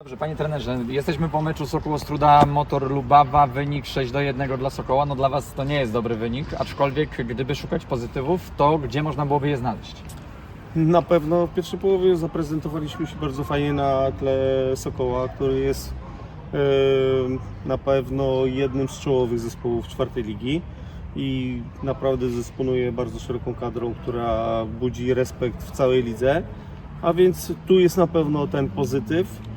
Dobrze, panie trenerze, jesteśmy po meczu Sokół Ostruda, Motor Lubawa, wynik 6 do 1 dla Sokoła. No dla Was to nie jest dobry wynik, aczkolwiek gdyby szukać pozytywów, to gdzie można byłoby je znaleźć? Na pewno w pierwszej połowie zaprezentowaliśmy się bardzo fajnie na tle Sokoła, który jest e, na pewno jednym z czołowych zespołów czwartej ligi i naprawdę dysponuje bardzo szeroką kadrą, która budzi respekt w całej lidze. A więc tu jest na pewno ten pozytyw.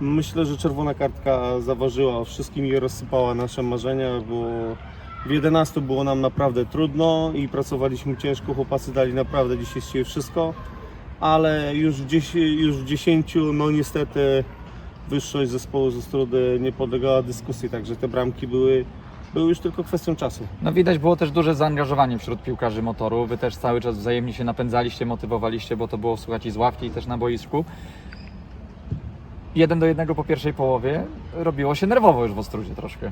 Myślę, że czerwona kartka zaważyła wszystkim i rozsypała nasze marzenia, bo w 11 było nam naprawdę trudno i pracowaliśmy ciężko. Chłopacy dali naprawdę dzisiaj z siebie wszystko, ale już w, 10, już w 10 no niestety wyższość zespołu z Ostrudy nie podlegała dyskusji, także te bramki były, były już tylko kwestią czasu. No widać było też duże zaangażowanie wśród piłkarzy Motoru. Wy też cały czas wzajemnie się napędzaliście, motywowaliście, bo to było słuchać i z ławki, i też na boisku. Jeden do jednego po pierwszej połowie robiło się nerwowo już w Ostrudzie troszkę.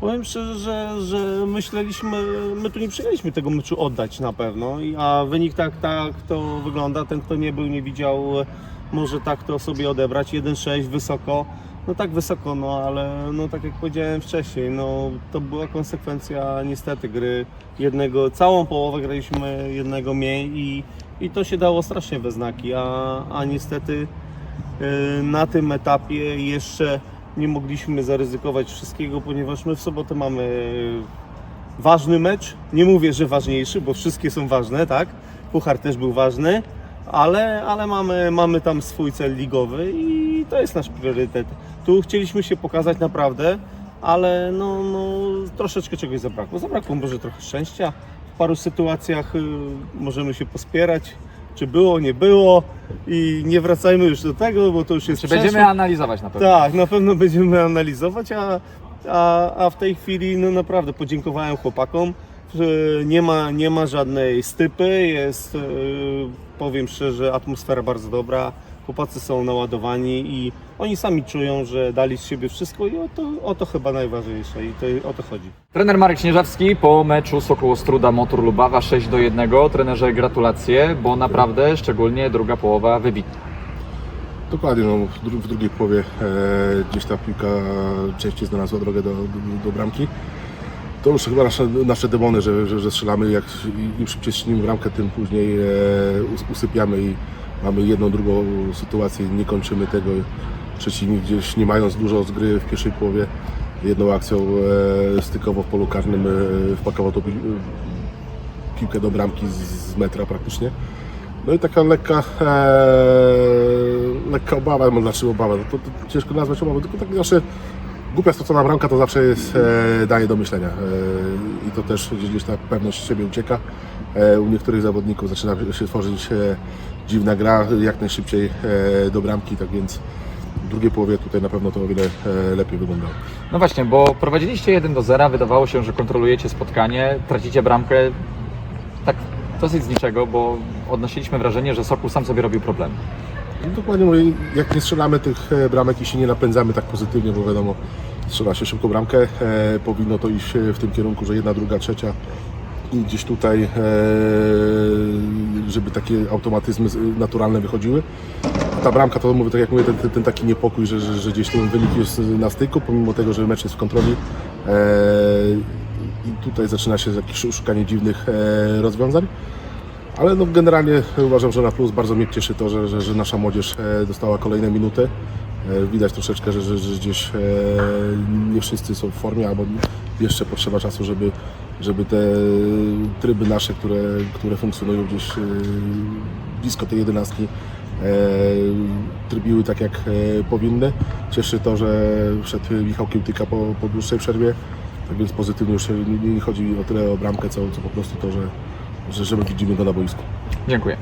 Powiem szczerze, że, że myśleliśmy, my tu nie przyjęliśmy tego meczu oddać na pewno, a wynik tak, tak to wygląda. Ten, kto nie był, nie widział, może tak to sobie odebrać. 1-6 wysoko, no tak wysoko, no ale no tak jak powiedziałem wcześniej, no to była konsekwencja niestety gry jednego, całą połowę graliśmy jednego mniej i, i to się dało strasznie we znaki, a, a niestety na tym etapie jeszcze nie mogliśmy zaryzykować wszystkiego, ponieważ my w sobotę mamy ważny mecz. Nie mówię, że ważniejszy, bo wszystkie są ważne, tak? Puchar też był ważny, ale, ale mamy, mamy tam swój cel ligowy i to jest nasz priorytet. Tu chcieliśmy się pokazać naprawdę, ale no, no, troszeczkę czegoś zabrakło. Zabrakło może trochę szczęścia. W paru sytuacjach y, możemy się pospierać, czy było, nie było i nie wracajmy już do tego, bo to już jest Czy będziemy przeszłość. analizować na pewno? Tak, na pewno będziemy analizować, a, a, a w tej chwili no naprawdę podziękowałem chłopakom. że Nie ma, nie ma żadnej stypy, jest, e, powiem szczerze, atmosfera bardzo dobra. Chłopacy są naładowani i oni sami czują, że dali z siebie wszystko i o to, o to chyba najważniejsze i to, o to chodzi. Trener Marek Śnieżawski po meczu Sokół Ostruda Motor Lubawa 6 do 1. Trenerze gratulacje, bo naprawdę szczególnie druga połowa wybitna. Dokładnie, no, w, dru- w drugiej połowie e, gdzieś ta piłka częściej znalazła drogę do, do, do bramki. To już chyba nasze, nasze demony, że, że, że strzelamy, jak im szybciej strzelimy bramkę, tym później e, us- usypiamy i mamy jedną, drugą sytuację, nie kończymy tego. Przeciwnik gdzieś nie mając dużo z gry w pierwszej połowie, jedną akcją e, stykowo w polu karnym e, wpakował tą pi- piłkę do bramki z, z metra praktycznie. No i taka lekka, e, lekka obawa, znaczy obawa, no to, to ciężko nazwać obawą, tylko tak zawsze głupia stracona bramka to zawsze jest, e, daje do myślenia e, i to też gdzieś, ta pewność siebie ucieka. E, u niektórych zawodników zaczyna się tworzyć e, dziwna gra, jak najszybciej e, do bramki, tak więc w drugiej połowie tutaj na pewno to o wiele e, lepiej wyglądało. No właśnie, bo prowadziliście 1 do 0, wydawało się, że kontrolujecie spotkanie, tracicie bramkę tak dosyć z niczego, bo odnosiliśmy wrażenie, że Sokół sam sobie robił problemy. No dokładnie mówię, jak nie strzelamy tych e, bramek i się nie napędzamy tak pozytywnie, bo wiadomo, strzela się szybko bramkę, e, powinno to iść e, w tym kierunku, że jedna, druga, trzecia i gdzieś tutaj, e, żeby takie automatyzmy naturalne wychodziły. Ta bramka to mówię, tak jak mówię, ten, ten, ten taki niepokój, że, że, że gdzieś ten wynik jest na styku, pomimo tego, że mecz jest w kontroli. E, I tutaj zaczyna się jakieś szukanie dziwnych e, rozwiązań. Ale no generalnie uważam, że na plus bardzo mnie cieszy to, że, że, że nasza młodzież e, dostała kolejne minuty. E, Widać troszeczkę, że, że, że gdzieś e, nie wszyscy są w formie, albo jeszcze potrzeba czasu, żeby, żeby te tryby nasze, które, które funkcjonują gdzieś blisko tej jedenastki, trybiły tak jak powinny. Cieszy to, że wszedł Michał Kiełtyka po, po dłuższej przerwie. Tak więc pozytywnie już nie, nie chodzi o tyle o bramkę, co, co po prostu to, że, że, że my widzimy go na boisku. Dziękuję.